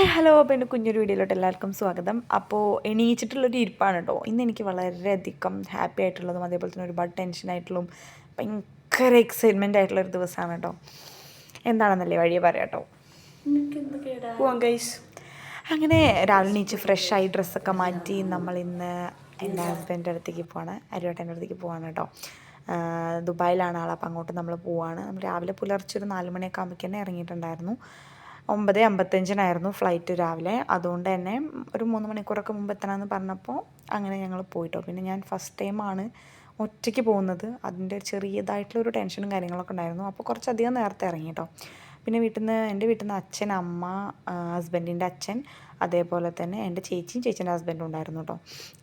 Hi hello. അപ്പോൾ എന്റെ കുഞ്ഞൊരു വീഡിയോയിലോട്ട് എല്ലാവർക്കും സ്വാഗതം. അപ്പോൾ എണീച്ചിട്ടുള്ളൊരു ഇരിപ്പാണ് കേട്ടോ. ഇന്ന് എനിക്ക് വളരെയധികം ഹാപ്പി ആയിട്ടുള്ളതും അതേപോലെ തന്നെ ഒരുപാട് ടെൻഷനായിട്ടുള്ളതും ഭയങ്കര എക്സൈറ്റ്മെന്റ് ആയിട്ടുള്ളൊരു ദിവസമാണ് കേട്ടോ. എന്താണെന്നല്ലേ വഴിയെ പറയാം കേട്ടോ. പോവാം ഗൈസ് അങ്ങനെ രാവിലെ എണീച്ച് ഫ്രഷായി ഡ്രസ്സൊക്കെ മാറ്റി നമ്മൾ ഇന്ന് എന്റെ ഹസ്ബൻഡിന്റെ അടുത്തേക്ക് പോവാണ്. അരുവേട്ടന്റെ അടുത്തേക്ക് പോവാണ് കേട്ടോ. ദുബായിലാണ് ആൾ അപ്പോൾ അങ്ങോട്ട് നമ്മൾ പോവാണ്. നമ്മൾ രാവിലെ പുലർച്ചെ ഒരു നാല് മണിയൊക്കെ ആകുമ്പോഴേക്കും തന്നെ ഇറങ്ങിയിട്ടുണ്ടായിരുന്നു. ഒമ്പത് അമ്പത്തഞ്ചിനായിരുന്നു ഫ്ലൈറ്റ് രാവിലെ. അതുകൊണ്ട് തന്നെ ഒരു മൂന്ന് മണിക്കൂറൊക്കെ മുമ്പ് എത്തണമെന്ന് പറഞ്ഞപ്പോൾ അങ്ങനെ ഞങ്ങൾ പോയിട്ടോ. പിന്നെ ഞാൻ ഫസ്റ്റ് ടൈമാണ് ഒറ്റയ്ക്ക് പോകുന്നത്. അതിന്റെ ചെറിയതായിട്ടുള്ളൊരു ടെൻഷനും കാര്യങ്ങളൊക്കെ ഉണ്ടായിരുന്നു. അപ്പോൾ കുറച്ചധികം നേരത്തെ ഇറങ്ങി കേട്ടോ. പിന്നെ വീട്ടിൽ നിന്ന് എന്റെ വീട്ടിൽ നിന്ന് അച്ഛൻ അമ്മ ഹസ്ബൻഡിന്റെ അച്ഛൻ അതേപോലെ തന്നെ എന്റെ ചേച്ചിയും ചേച്ചീന്റെ ഹസ്ബൻഡും ഉണ്ടായിരുന്നു കേട്ടോ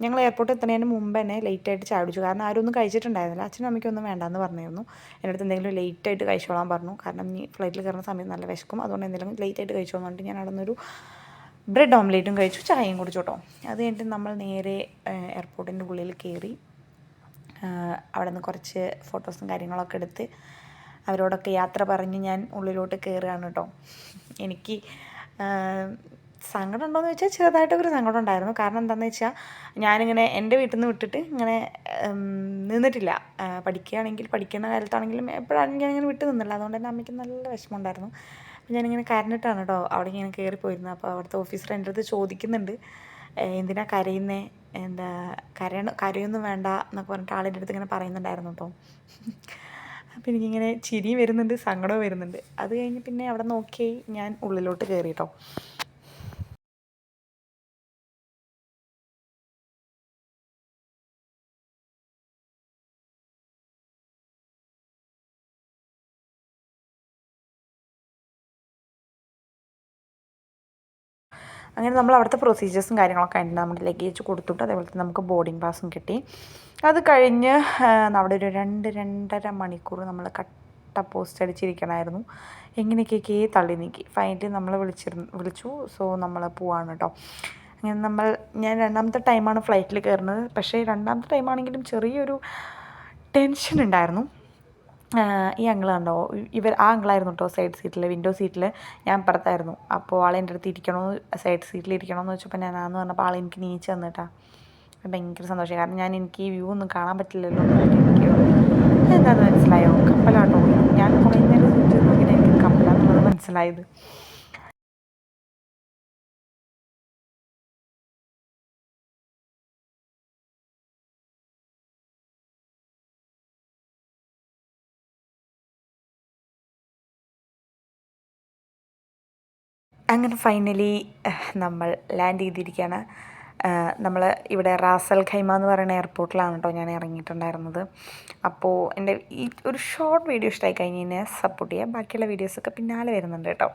ഞങ്ങൾ എയർപോർട്ടിൽ എത്തുന്നതിന് മുമ്പ് തന്നെ ലേറ്റായിട്ട് ചാടിച്ചു കാരണം ആരും ഒന്നും കഴിച്ചിട്ടുണ്ടായിരുന്നില്ല. അച്ഛനും അമ്മയ്ക്കൊന്നും വേണ്ടാന്ന് പറഞ്ഞിരുന്നു. എന്റെ അടുത്ത് എന്തെങ്കിലും ലേറ്റായിട്ട് കഴിച്ചോളാൻ പറഞ്ഞു. കാരണം ഈ ഫ്ലൈറ്റിൽ കയറുന്ന സമയത്ത് നല്ല വിശക്കും. അതുകൊണ്ട് എന്തെങ്കിലും ലേറ്റായിട്ട് കഴിച്ചോന്ന് പറഞ്ഞിട്ട് ഞാൻ അവിടെ നിന്നൊരു ബ്രെഡ് ഓംലേറ്റും കഴിച്ചു. ചായയും കുടിച്ചു കേട്ടോ അത് കഴിഞ്ഞിട്ട് നമ്മൾ നേരെ എയർപോർട്ടിന്റെ ഉള്ളിൽ കയറി അവിടെ നിന്ന് കുറച്ച് ഫോട്ടോസും കാര്യങ്ങളൊക്കെ എടുത്ത് അവരോടൊക്കെ യാത്ര പറഞ്ഞ് ഞാൻ ഉള്ളിലോട്ട് കയറുകയാണ് കേട്ടോ. എനിക്ക് സങ്കടം ഉണ്ടോയെന്ന് വെച്ചാൽ ചെറുതായിട്ടൊരു സങ്കടം ഉണ്ടായിരുന്നു കാരണം എന്താണെന്ന് വെച്ചാൽ ഞാനിങ്ങനെ എന്റെ വീട്ടിൽ നിന്ന് വിട്ടിട്ട് ഇങ്ങനെ നിന്നിട്ടില്ല. പഠിക്കുകയാണെങ്കിൽ പഠിക്കുന്ന കാലത്താണെങ്കിലും എപ്പോഴാണെങ്കിലും ഞാനിങ്ങനെ വിട്ട് നിന്നില്ല. അതുകൊണ്ട് തന്നെ അമ്മയ്ക്ക് നല്ല വിഷമമുണ്ടായിരുന്നു. അപ്പോൾ ഞാനിങ്ങനെ കരഞ്ഞിട്ടാണ് കേട്ടോ അവിടെ ഇങ്ങനെ കയറിപ്പോയിരുന്നു അപ്പോൾ അവിടുത്തെ ഓഫീസർ എന്റെ അടുത്ത് ചോദിക്കുന്നുണ്ട് "ഏ, എന്തിനാ കരയുന്നേ? എന്താ കരയണ കരയൊന്നും വേണ്ട എന്നൊക്കെ പറഞ്ഞിട്ട് ആളിന്റെ അടുത്ത് ഇങ്ങനെ പറയുന്നുണ്ടായിരുന്നു കേട്ടോ അപ്പോൾ എനിക്കിങ്ങനെ ചിരിയും വരുന്നുണ്ട് സങ്കടവും വരുന്നുണ്ട്. അത് കഴിഞ്ഞ് പിന്നെ അവിടെ നോക്കി ഞാൻ ഉള്ളിലോട്ട് കയറി കേട്ടോ അങ്ങനെ നമ്മൾ അവിടുത്തെ പ്രൊസീജിയേഴ്സും കാര്യങ്ങളൊക്കെ ആയിട്ട് നമ്മുടെ ലഗേജ് കൊടുത്തിട്ട് അതേപോലെ തന്നെ നമുക്ക് ബോർഡിംഗ് പാസും കിട്ടി. അത് കഴിഞ്ഞ് അവിടെ ഒരു രണ്ട് രണ്ടര മണിക്കൂർ നമ്മൾ കട്ട പോസ്റ്റ് അടിച്ചിരിക്കണമായിരുന്നു എങ്ങനെയൊക്കെയൊക്കെ തള്ളി നീക്കി. ഫൈനലി നമ്മൾ വിളിച്ചിരുന്നു വിളിച്ചു. സോ നമ്മൾ പോവാണ് കേട്ടോ അങ്ങനെ നമ്മൾ ഞാൻ രണ്ടാമത്തെ ടൈമാണ് ഫ്ലൈറ്റിൽ കയറുന്നത് പക്ഷേ രണ്ടാമത്തെ ടൈമാണെങ്കിലും ചെറിയൊരു ടെൻഷൻ ഉണ്ടായിരുന്നു. ഈ കണ്ടോ ഇവർ ആ അങ്കിളായിരുന്നു കേട്ടോ സൈഡ് സീറ്റിൽ വിൻഡോ സീറ്റിൽ ഞാൻ പുറത്തായിരുന്നു. അപ്പോൾ ആൾ എന്റെ അടുത്ത് ഇരിക്കണോ സൈഡ് സീറ്റിൽ ഇരിക്കണമെന്ന് വെച്ചപ്പോൾ ഞാൻ ആന്ന് പറഞ്ഞപ്പോൾ ആൾ എനിക്ക് നീച്ച് തന്നിട്ടാ. ഭയങ്കര സന്തോഷം. കാരണം ഞാൻ എനിക്ക് ഈ വ്യൂ ഒന്നും കാണാൻ പറ്റില്ലല്ലോ എന്താണെന്ന് മനസ്സിലായോ? കപ്പലാട്ടോ ഞാൻ കുറേ നേരം സൂചിച്ച് നോക്കിയിട്ട് എനിക്ക് കപ്പലാന്നുള്ളത് മനസ്സിലായത്. അങ്ങനെ ഫൈനലി നമ്മൾ ലാൻഡ് ചെയ്തിരിക്കുകയാണ് നമ്മൾ ഇവിടെ റാസൽ ഖൈമ എന്ന് പറയുന്ന എയർപോർട്ടിലാണ് കേട്ടോ ഞാൻ ഇറങ്ങിയിട്ടുണ്ടായിരുന്നത്. അപ്പോൾ എന്റെ ഈ ഒരു ഷോർട്ട് വീഡിയോ ഇഷ്ടമായി കഴിഞ്ഞ് കഴിഞ്ഞാൽ സപ്പോർട്ട് ചെയ്യുക ബാക്കിയുള്ള വീഡിയോസൊക്കെ പിന്നാലെ വരുന്നുണ്ട് കേട്ടോ